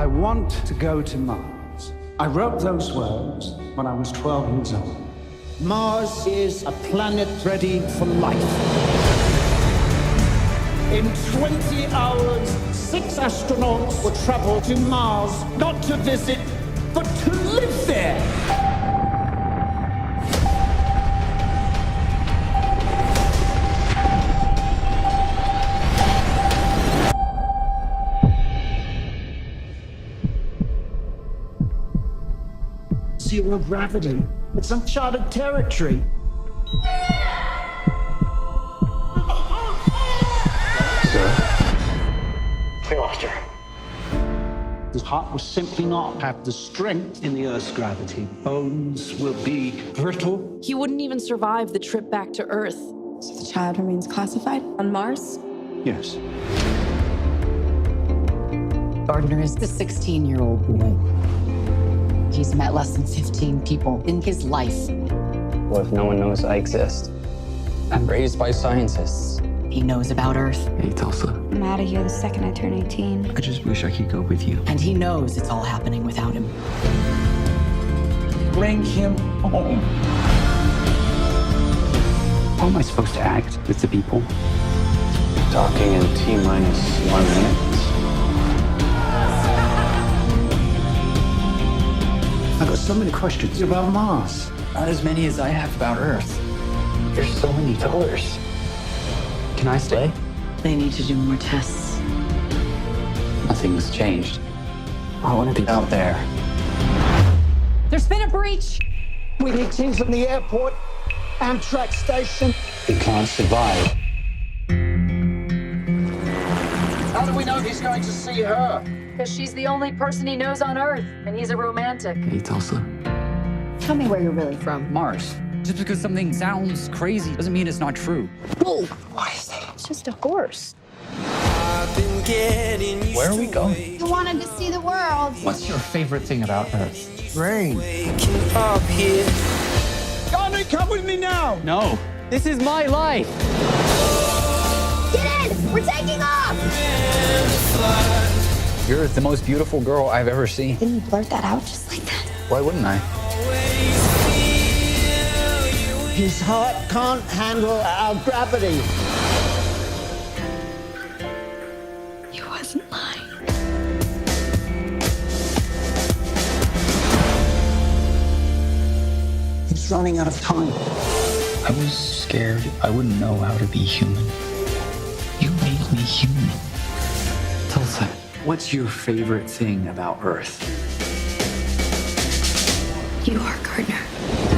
I want to go to Mars. I wrote those words when I was 12 years old. Mars is a planet ready for life. In 20 hours, six astronauts will travel to Mars, not to visit, but to live there. Zero gravity. It's uncharted territory. We lost her. The heart will simply not have the strength in the Earth's gravity. Bones will be brittle. He wouldn't even survive the trip back to Earth. So the child remains classified on Mars? Yes. Gardner is the 16 year old boy. He's met less than 15 people in his life. What if no one knows I exist? I'm raised by scientists. He knows about Earth, Hey, Tulsa. I'm out of here the second I turn 18. I just wish I could go with you. and he knows it's all happening without him. Bring him home. How am I supposed to act with the people? Talking in T minus one minute. So many questions about Mars. Not as many as I have about Earth. There's so many colors. Can I stay? They need to do more tests. Nothing's changed. I want to be out there. There's been a breach! We need teams from the airport, Amtrak station. We can't survive. Do we know he's going to see her? Because she's the only person he knows on Earth, and he's a romantic. Hey, Tulsa. Tell me where you're really from. Mars. Just because something sounds crazy doesn't mean it's not true. Why is that? It's just a horse. Where are we going? You wanted to see the world. What's your favorite thing about Earth? Gardner, come with me now. No. This is my life. Get in! We're taking off! You're the most beautiful girl I've ever seen. Didn't you blurt that out just like that? Why wouldn't I? His heart can't handle our gravity. He wasn't lying. He's running out of time. I was scared I wouldn't know how to be human. You me human. Tulsa, what's your favorite thing about Earth? You are Gardner.